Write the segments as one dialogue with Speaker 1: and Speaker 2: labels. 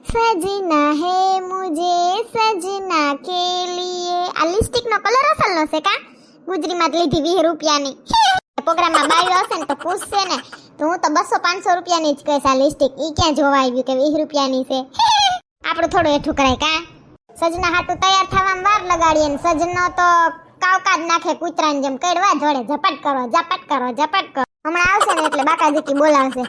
Speaker 1: સજના હે મુજે સજના કે લીએ આ લિપસ્ટિક કલર અસલ નો છે કા? ગુજરી લીધી 20 રૂપિયાની. પ્રોગ્રામ બાયો હશે ને તો પૂછશે ને. તો હું તો 200 500 રૂપિયાની જ કહીશ આ લિપસ્ટિક ઈ ક્યાં જોવા આવ્યું કે 20 રૂપિયાની છે? આપણું થોડું એઠું કરાય કા? સજના હાટુ તૈયાર થવામાં વાર લગાડીએ ને સજનો તો કાવકાજ નાખે કૂતરાની જેમ કડવા જોડે. ઝપટ કરો ઝપટ કરો ઝપટ કરો. હમણાં આવશે ને એટલે બાકાજીકી બોલાવશે.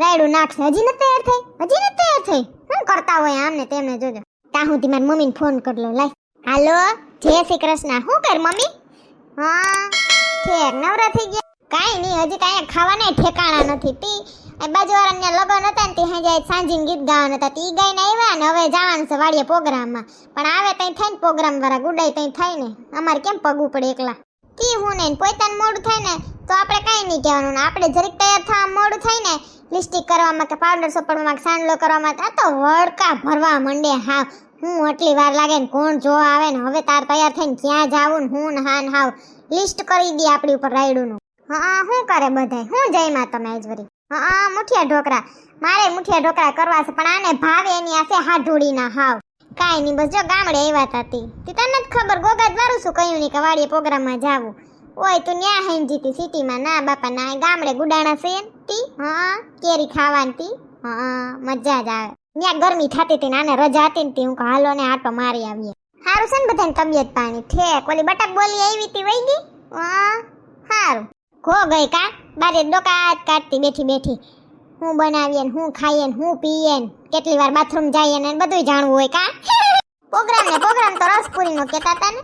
Speaker 1: રાયડું નાખશે હજી નથી તૈયાર થઈ? હજી નથી તૈયાર થઈ? શું કરતા હોય આમને તેમને જોજો. ત્યાં સુધી મારી મમ્મીને ફોન કરી લો. લાય. હાલો, જય શ્રી કૃષ્ણ. શું કર મમ્મી? હા ઠેક નવરા થઈ ગયા. કાંઈ નહીં, હજી કાંઈ ખાવાના ઠેકાણા નથી. તી એ બાજુવાળાને લગન હતા ને તે હાજે સાંજીને ગીત ગાવાના હતા. તી ગાઈને આવ્યા ને હવે જવાનું છે વાડીએ પ્રોગ્રામમાં. પણ આવે તઈ થાય ને પ્રોગ્રામ વાળા ગુડાઈ તઈ થાય ને. અમારે કેમ પગવું પડે એકલા? કી હું ને પોતાને મોડું થાય ને તો આપણે કાંઈ નહીં કહેવાનું ને. આપણે જરીક તૈયાર થવા મોડું થાય ને લિપસ્ટિક કરવામાં કે પાવડર સોપડવામાં કે સાંડલો કરવામાં, આ તો વળકા ભરવા માંડે હા હું આટલી વાર લાગે ને કોણ જોવા આવે ને, હવે તાર તૈયાર થઈને ક્યાં જાવું ને હું ને હા ને હાવ. લિસ્ટ કરી દી આપણી ઉપર રાયડુનું. હા શું કરે બધાય? હું જઈમાં તમે આજવરી હા, મુઠિયા ઢોકરા મારે મુઠિયા ઢોકરા કરવા છે, પણ આને ભાવે એની આસે હાઢોડીના હાવ. કાંઈ નહીં બસ જો ગામડે આવ્યા તા તી. તને જ ખબર ગોગા મારું શું કહ્યું નહીં કે વાડીએ પ્રોગ્રામમાં જાવું. ઓય, તું ન્યા હૈન જીતી, સિટીમાં ના, બાપા ના ગામડે ગુડાણા છે તી. હા, કેરી ખાવાની તી. હા, મજા જ આવે. ત્યાં ગરમી થતી હતી ને આને રજા હતી ને તે. હું હાલો ને આટો મારી આવીએ. સારું છે ને બધાને તબિયત પાણી? ઠેક, ઓલી બટાક બોલી આવી હતી વઈ ગઈ? હા સારું ઘો ગઈ કા? બારે ડોકાત કાઢતી બેઠી બેઠી. હું બનાવીએ ને હું ખાઈએ ને હું પીએ ને કેટલી વાર બાથરૂમ જઈએ ને બધું જાણવું હોય કા? પ્રોગ્રામ ને પ્રોગ્રામ તો રસપુરી નો કેતા હતા ને.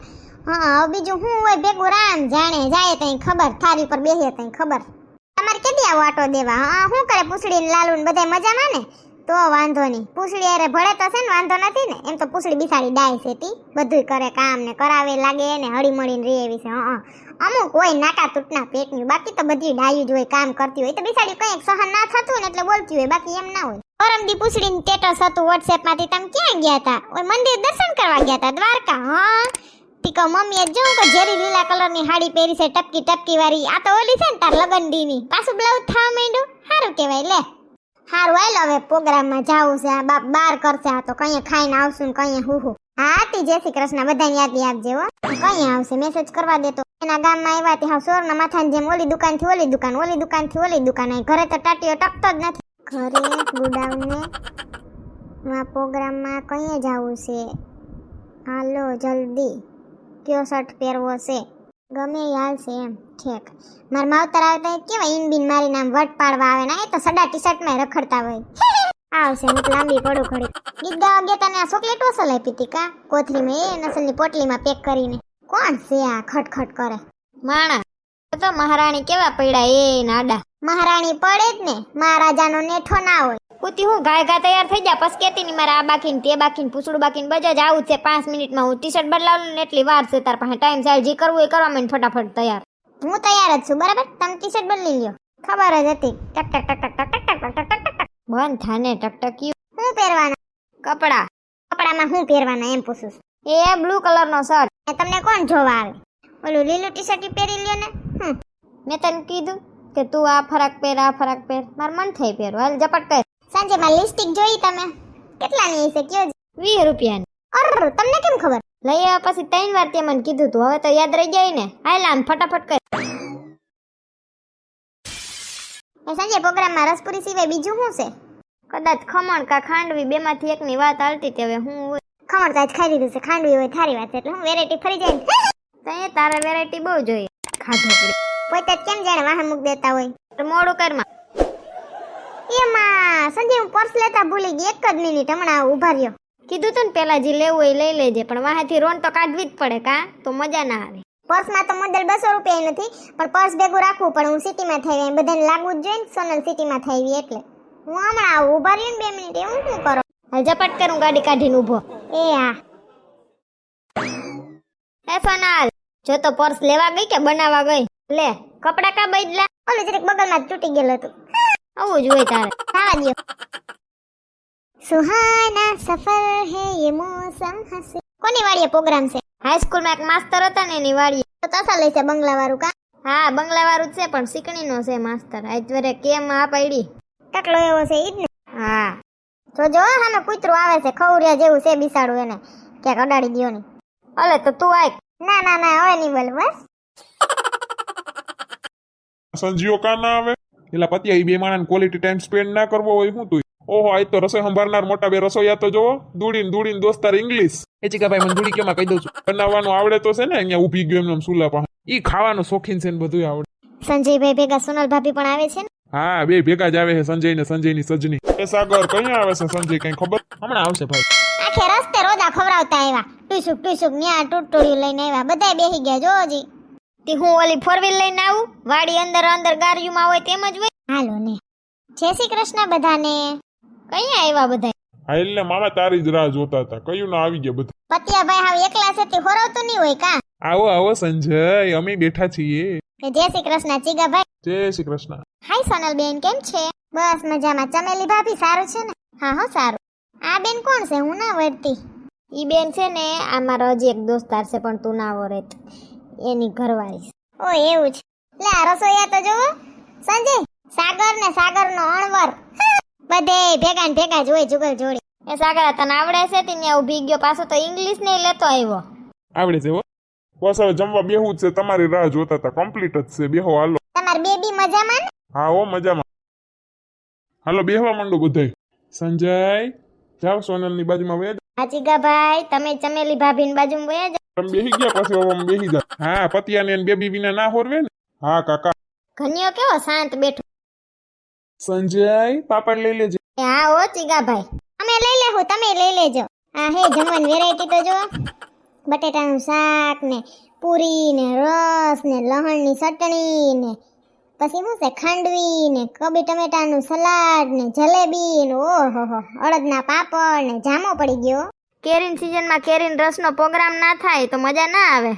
Speaker 1: હા બીજું હું હોય ભેગું રામ જાણે, જાય તઈ ખબર, થારી પર બેસે તઈ ખબર. તમારે કેટલી આવો આટો દેવા? હા શું કરે પૂછડી ને લાલુ ને બધા મજામાં ને? તો વાંધો નહીં. પૂછડી અરે ભળે તો છે ને, વાંધો નથી ને. એમ તો પૂછડી બિસાડી ડાય છે તી. બધું કરે, કામ ને કરાવે, લાગે ને હળી મળીને રહે એવી છે, હા અમુક હોય નાકા તૂટના પેટની, બાકી તો બધી ડાયું જ હોય, કામ કરતી હોય. તો બિસાડી કંઈક સહન ના થતું ને એટલે બોલતી હોય, બાકી એમ ના હોય. પરમદી પૂછડીને સ્ટેટસ હતું વોટ્સએપમાંથી, તમે ક્યાં ગયા હતા ઓય, મંદિર દર્શન કરવા ગયા હતા દ્વારકા, હા? તી કહું, મમ્મીએ જો કે ઝેરી લીલા કલરની હાડી પહેરી છે, ટપકી ટપકી વાળી. આ તો ઓલી છે ને તાર લગન દીની પાછું બ્લાઉઝ થવા માંડ્યું? સારું કહેવાય, લે. હારું, હાલ હવે પ્રોગ્રામમાં જાવું છે. બાપ બાર કરશે, આ તો કઈ ખાઈને આવશું ને કઈ હું હું. તી જય શ્રી કૃષ્ણ, બધાને યાદી આપજે હો. કઈ આવશે મેસેજ કરવા દેતો એના ગામમાં આવ્યા તે હાવ સોરના માથાની જેમ ઓલી દુકાનથી ઓલી દુકાન, ઓલી દુકાનથી ઓલી દુકાન. અહીં ઘરે તો ટાટીઓ ટકતો જ નથી. ઘરે ગુડાઉને માં પ્રોગ્રામમાં કઈ જવું છે. હાલો, જલ્દી. કયો શર્ટ પહેરવો છે? ગમે એ હાલશે એમ, ઠેક. મારા માવતર આવે તો કેવા ઇન બિન મારીને આમ વટ પાડવા આવે ને એ તો સડા ટી શર્ટમાં રખડતા હોય. આવશે, હું લાંબી પડું ખડી ગીત ગાવા ગયા તને આ ચોકલેટ ઓસલ આપી હતી કા? કોથરીમાં એ નસલની પોટલીમાં પેક કરીને. કોણ છે આ ખટખટ કરે?
Speaker 2: માણા તો મહારાણી કેવા પડ્યા એ નાડા.
Speaker 1: મહારાણી પડે જ ને મહારાજાનો નેઠો ના હોય.
Speaker 2: કુતી હું ગાય ગા તૈયાર થઈ જા પછી કેતી ની મારે આ બાકીને તે બાકીને પૂછડું બાકીને બજાજ આવું જ છે. પાંચ મિનિટમાં હું ટી શર્ટ બદલાવું ને એટલી વાર છે તાર પાસે. ટાઈમ ચાલ જે કરવું એ કરવા માંડ ફટાફટ તૈયાર.
Speaker 1: હું તૈયાર જ છું બરાબર? તમે ટી શર્ટ બદલી લ્યો. ખબર જ હતી. ટક ટક ટક ટક ટક ટક ટક ટક ટક ટક.
Speaker 2: બંધ થાને ટકટક્યું.
Speaker 1: હું પહેરવાના?
Speaker 2: કપડા.
Speaker 1: કપડામાં હું પહેરવાના એમ પૂછું છું.
Speaker 2: એ બ્લુ કલર નો શર્ટ
Speaker 1: તમને કોણ જોવા આવે? ઓલું લીલું ટી શર્ટ પહેરી લ્યો ને.
Speaker 2: મેં તને કીધું. કે તું આ ફરાક પહેર આ ફરાક પહેર માર મન થઈ પહેર હાલ ઝપટ કર.
Speaker 1: સાંજે માં લિપસ્ટિક જોઈ તમે. કેટલાની હશે કયો
Speaker 2: વીસ રૂપિયાની.
Speaker 1: અર તમને કેમ ખબર?
Speaker 2: લઈ આવ્યા પછી ત્રણ વાર તે મને કીધું તું. હવે તો યાદ રહી જાય ને. હાલ આમ ફટાફટ કર.
Speaker 1: એ સાંજે પ્રોગ્રામમાં રસપુરી સિવાય બીજું શું છે?
Speaker 2: કદાચ ખમણ કા ખાંડવી બેમાંથી એકની વાત હાલતી હવે હું
Speaker 1: ખમણ તો આજ ખાઈ લીધું છે. ખાંડવી હોય થારી વાત એટલે હું વેરાયટી ફરી જાય
Speaker 2: તો તારે વેરાયટી બહુ જોઈએ. ખાધો પડી.
Speaker 1: પોતે જ કેમ જાણે વાહન મૂક દેતા હોય?
Speaker 2: તો મોડું કરમાં
Speaker 1: એમાં સંજય હું પર્સ લેતા ભૂલી ગઈ એક જ મિનિટ હમણાં ઊભા રહ્યો.
Speaker 2: કીધું તું ને પેલા જે લેવું એ લઈ લેજે પણ વાહાથી રોન તો કાઢવી જ પડે કા? તો મજા ના આવે.
Speaker 1: પર્સમાં તો મોડેલ બસો રૂપિયા નથી પણ પર્સ ભેગું રાખવું પણ હું સિટીમાં થઈ ગઈ બધાને લાગવું જ જોઈએ ને સોનલ સિટીમાં થઈ ગઈ એટલે. હું હમણાં આવું ઊભા રહ્યું ને બે મિનિટ એવું શું કરો?
Speaker 2: હાલ ઝપટ કરું ગાડી કાઢીને ઊભો.
Speaker 1: એ હા.
Speaker 2: એ સોનલ જો તો પર્સ લેવા ગઈ કે બનાવવા ગઈ? લે કપડા કા બદલા?
Speaker 1: ઓલું જરીક બગલમાં જ તૂટી ગયેલું હતું.
Speaker 2: આવું જ હોય તારે.
Speaker 1: ખાવા દ્યો સુહાના સફર હે યે મોસમ હસે કોની વાડીએ પ્રોગ્રામ છે?
Speaker 2: હાઈસ્કૂલમાં એક માસ્તર હતા ને એની વાડી
Speaker 1: તો તસા લઈ છે બંગલા વાળું કા?
Speaker 2: હા બંગલા વાળું જ છે પણ શીકણીનો છે માસ્તર. આજ વરે કેમ આ પડી
Speaker 1: ટકલો એવો છે ઈ જ ને?
Speaker 2: હા.
Speaker 1: જોજો જો હાનો કૂતરો આવે છે ખવરિયા જેવું છે બિસાડું એને. ક્યાંક અડાડી દ્યો ને.
Speaker 2: અલે તો તું આય.
Speaker 1: ના ના ના હવે નહીં બોલ બસ.
Speaker 3: સંજીઓ કા ના આવે? એટલે પતિ એ બે માણસ ક્વોલિટી ટાઈમ સ્પેન્ડ ના કરવો હોય હું તું? ઓહો આજ તો રસોઈ સંભાળનાર મોટા બે રસોઈયા તો જોવો. દૂડીને દૂડીને દોસ્તાર ઇંગ્લિશ એ ચીકાભાઈ મને દૂડી કેમાં કહી દઉં છું? બનાવવાનું આવડે તો છે ને અહીંયા ઊભી ગયો એમને સુલા પણ ઈ ખાવાનું શોખીન છે ને બધું આવડે.
Speaker 1: સંજયભાઈ ભેગા સોનલ ભાભી પણ આવે છે ને?
Speaker 3: હા બે ભેગા જ આવે છે સંજય ને સંજયની સજની. એ સાગર કઈ આવે છે સંજય કઈ ખબર? હમણાં આવશે ભાઈ.
Speaker 1: આખે રસ્તે રોદા ખવડાવતા આવ્યા. ટુસુક ટુસુક ન્યા ટૂટોળિયું લઈને આવ્યા. બધા બેહી ગયા જોજી
Speaker 2: તે હું ઓલી ફોર વ્હીલ લઈને આવું? વાડી અંદર અંદર ગાડીમાં હોય તેમ જ હોય.
Speaker 1: હાલો ને. જય શ્રી કૃષ્ણ બધાને.
Speaker 2: કઈ આવ્યા બધા?
Speaker 3: હા એટલે મામા તારી જ રાહ જોતા હતા. કયું ના આવી ગયા બધું?
Speaker 1: પતિયાભાઈ હાવ એકલા છે તે હોરવતું નહીં હોય કા?
Speaker 3: આવો આવો સંજય અમે બેઠા છીએ.
Speaker 1: જય શ્રી કૃષ્ણ ચીગાભાઈ.
Speaker 3: જય શ્રી કૃષ્ણ.
Speaker 1: હાય સોનલ બેન કેમ છે? બસ મજામાં. ચમેલી ભાભી સારું છે ને? હા હો સારું. આ બેન કોણ છે? હું ના વળતી.
Speaker 2: ઈ બેન છે ને આ મારો હજી એક દોસ્તાર છે પણ તું ના વરેત એની ઘરવાળી.
Speaker 1: ઓ એવું છે. લે આ રસોઈયા તો જોવો સંજય સાગર ને સાગર નો અણવર. બધે ભેગા ને ભેગા જોઈ જુગલ જોડી.
Speaker 2: એ સાગર તને આવડે છે તે ત્યાં ઊભી ગયો. પાછો તો ઇંગ્લિશ ને લેતો આવ્યો.
Speaker 3: આવડે છે બસ હવે જમવા બેહું જ છે. તમારી રાહ જોતા હતા. કમ્પ્લીટ જ છે. બેહો હાલો.
Speaker 1: તમાર બેબી મજામાં? ને
Speaker 3: હા ઓ મજામાં. હાલો બેહવા માંડો બધાય સંજય જાવ સોનલની બાજુમાં વેજ જાઓ.
Speaker 2: ગા ચીગાભાઈ તમે ચમેલી ભાભીની બાજુમાં વયા જાઓ
Speaker 3: તમે બેહી ગયા પછી ઓમ બેહી જા હા પતિયાને એને બેબી વિના ના હોરવે ને? હા કાકા.
Speaker 2: ઘનિયો કેવો શાંત બેઠો?
Speaker 3: સંજય પાપડ લઈ લેજે.
Speaker 2: હા ઓ ચીગાભાઈ.
Speaker 1: અમે લઈ લેવું તમે લઈ લેજો. આ હે જમવાની વેરાયટી તો જો બટેટાનું શાક ને પૂરી ને રસ ને લહણની ચટણી ને પછી શું છે ખાંડવી ને કબી ટમેટાનું સલાડ ને જલેબી ને ઓહો હો અડદના પાપડ ને જામો પડી ગયો.
Speaker 2: કેરીન સિઝનમાં કેરીન રસનો પ્રોગ્રામ ના થાય તો મજા ના આવે.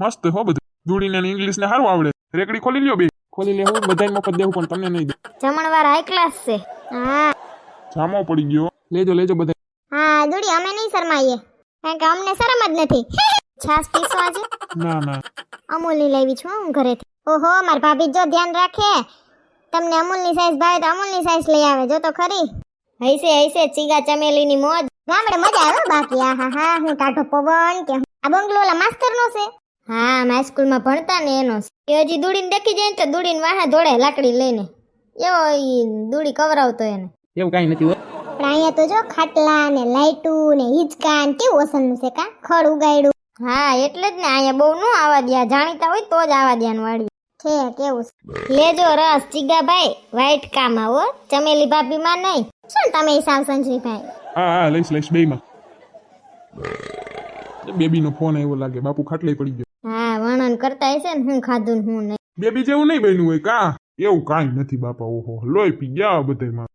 Speaker 3: મસ્ત હો બધું. દૂડીને ઇંગ્લિશ ને હારું આવડે. રેકડી ખોલી લ્યો બે. ખોલી લેવું બધાને મફત દેવું પણ તમને નહીં દે.
Speaker 2: જમણવાર હાઈ ક્લાસ છે.
Speaker 1: હા.
Speaker 3: જામો પડી ગયો. લેજો લેજો બધા
Speaker 1: હા દુડી અમે નહીં શરમાઈએ. કારણ કે અમને શરમ જ નથી. છાસ પીસો આજે?
Speaker 3: ના ના.
Speaker 1: અમૂલની લેવી છું હું ઘરેથી. ઓહો માર ભાભી જો ધ્યાન રાખે. તમને અમૂલની સાઈઝ ભાવે તો અમૂલની સાઈઝ લઈ આવે. જો તો ખરી.
Speaker 2: હૈસે હૈસે ચીગા ચમેલીની મોજ.
Speaker 1: ગામડે મજા આવે બાકી. આ હા હા હું ટાઢો પવન કે આ બંગલો ઓલા માસ્તરનો છે?
Speaker 2: હા મારા સ્કૂલમાં ભણતા ને એનો. એ હજી દૂડીને દેખી જાય ને તો દૂડીને વાહે દોડે લાકડી લઈને. એવો ઈ દૂડી કવરાવતો એને.
Speaker 4: એવું કાંઈ નથી
Speaker 1: પણ અહીંયા તો જો ખાટલા ને લાઈટુ ને હિચકા ને કેવું અસલનું છે કા? ખડ ઉગાડ્યું
Speaker 2: હા એટલે જ ને અહીંયા બહુ નો આવા દયા. જાણીતા હોય તો જ આવા દયા વાળી
Speaker 1: છે કેવું છે?
Speaker 2: લેજો રસ ચીગાભાઈ વાઈટ કામાં હો ચમેલી ભાભીમાં નહીં.
Speaker 1: શું તમે હિસાબ સંજયભાઈ
Speaker 3: હા હા લઈશ લઈશ બેબી બેબીનો ફોન આવ્યો લાગે બાપુ ખાટલે પડી ગયો.
Speaker 2: હા વર્ણન કરતા હશે ને હું ખાધું ને હું નહીં.
Speaker 3: બેબી જેવું નહીં બન્યું હોય કા? એવું કાંઈ નથી બાપા ઓહો લોહી પી ગયા બધામાં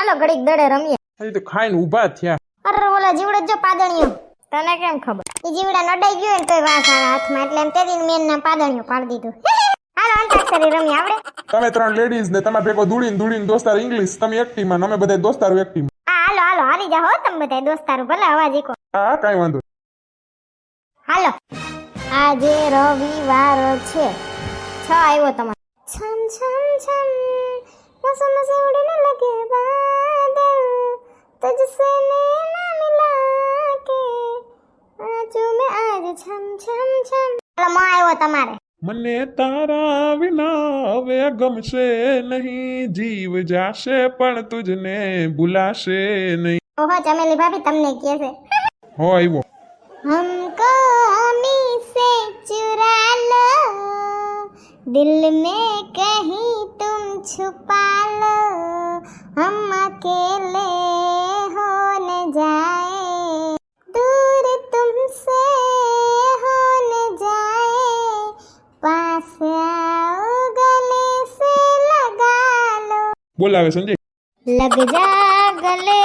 Speaker 2: હાલો ઘડીક દડે રમીએ.
Speaker 3: હજી તો ખાઈને ઊભા થયા.
Speaker 1: અરે ઓલા જીવડે જો પાદણીઓ
Speaker 2: તને કેમ ખબર?
Speaker 1: એ જીવડા નડાઈ ગયો ને તોય વાસ આવે હાથમાં એટલે એમ તેદી મેન ના પાદણીઓ પાડી દીધું. હાલો અંતાક્ષરી રમી આવડે?
Speaker 3: તમે ત્રણ લેડીઝ ને તમે ભેગો ધૂળીને ધૂળીને દોસ્તાર ઇંગ્લિશ તમે એક ટીમમાં ને અમે બધા દોસ્તાર એક
Speaker 1: આવી જા તમે બધા દોસ્તારો ભલે અવાજ એકો.
Speaker 3: હા કાઈ વાંધો
Speaker 1: હાલો.
Speaker 2: આજે રવિવાર છે. છ આવ્યો તમારો.
Speaker 1: છમ છમ છમ મોસમ સે ઉડને લગે બાદલ તુજસે ના મિલા કે મે આજ છમ છમ છમ. હાલો માં આવ્યો તમારે.
Speaker 3: મને તારા વિના હવે ગમશે નહીં. જીવ જાશે પણ તુજને ભૂલાશે નહીં.
Speaker 1: ઓહો ચમેલી ભાભી તમને કહે છે.
Speaker 3: હો આવ્યો
Speaker 1: હમકો અમી સે ચુરા લો. દિલ મે કહી તુમ છુપા લો. હમ અકેલે હો ન જાએ દૂર તુમસે હો ન જાએ પાસ આઓ ગલે સે લગા લો.
Speaker 3: બોલાવે સંજય.
Speaker 2: લગ જા ગલે.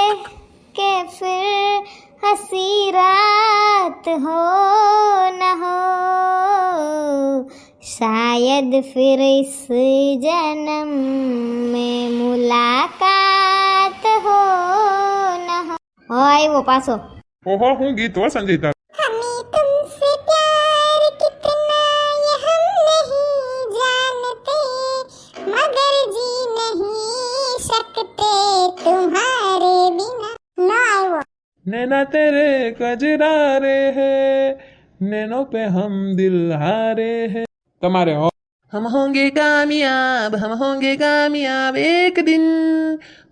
Speaker 2: के फिर हंसी रात हो न हो शायद फिर इस जन्म में मुलाकात हो न हो हो આવ્યો પાછો
Speaker 3: ઓહો હું ગીત હો સંજય नैना तेरे कजरारे है नैनो पे हम दिल हारे है તમારે હો हम होंगे कामयाब हम होंगे कामयाब एक दिन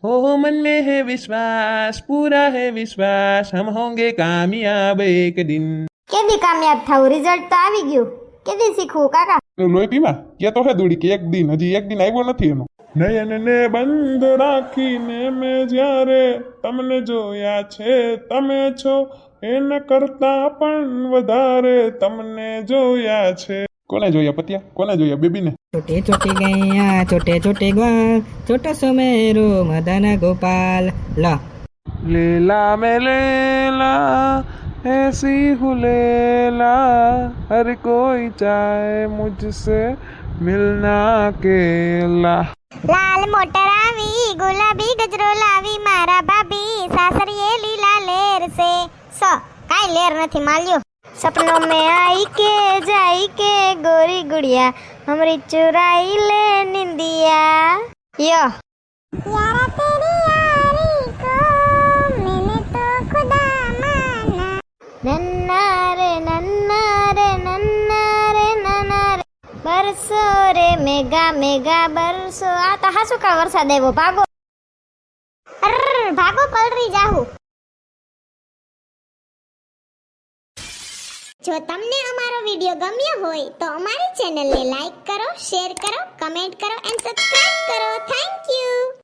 Speaker 3: हो मन में है विश्वास पूरा है विश्वास हम होंगे कामयाब एक दिन
Speaker 2: કેદી કામયાબ થાવું રિઝલ્ટ તો આવી ગયું કેદી શીખવું કાકા
Speaker 3: લોહી પીવા કે તો હે દુડી કે એક દિન હજી એક દિન આવ્યો નથી એનો નયનને બંધ રાખીને મેં જ્યારે તમને જોયા છે તમે છો એના કરતા પણ વધારે તમને જોયા છે કોને જોયા પતિયા કોને જોયા બેબીને
Speaker 4: छोटे छोटे गैया छोटे छोटे ग्वाल छोटा सुमेरु मदन गोपाल ला
Speaker 3: लेला में लेला ऐसी हूँ लेला हर कोई चाहे मुझसे મિલના કેલા
Speaker 1: લાલ મોટર આવી ગુલાબી ગજરો લાવી મારા ભાભી સાસરીએ લીલા લેર સે સો કાઈ લેર નથી માલ્યો
Speaker 2: સપનો મે આઈ કે જાય કે ગોરી ગુડિયા અમરી ચુરાઈ લે નિંદિયા યો
Speaker 1: યારા તેરી યારી કો મેને તો ખુદા માના
Speaker 2: નન્ના રે નન્ના બરસો રે મેગા મેગા બરસો. આ તો હાસુ કા વરસાદ આવ્યો? ભાગો.
Speaker 1: ભાગો પલરી જાહુ. જો તમને અમારો વિડિયો ગમ્યો હોય તો અમારી ચેનલને લાઈક કરો, શેર કરો, કમેન્ટ કરો, એન્ડ સબસ્ક્રાઇબ કરો. Thank you.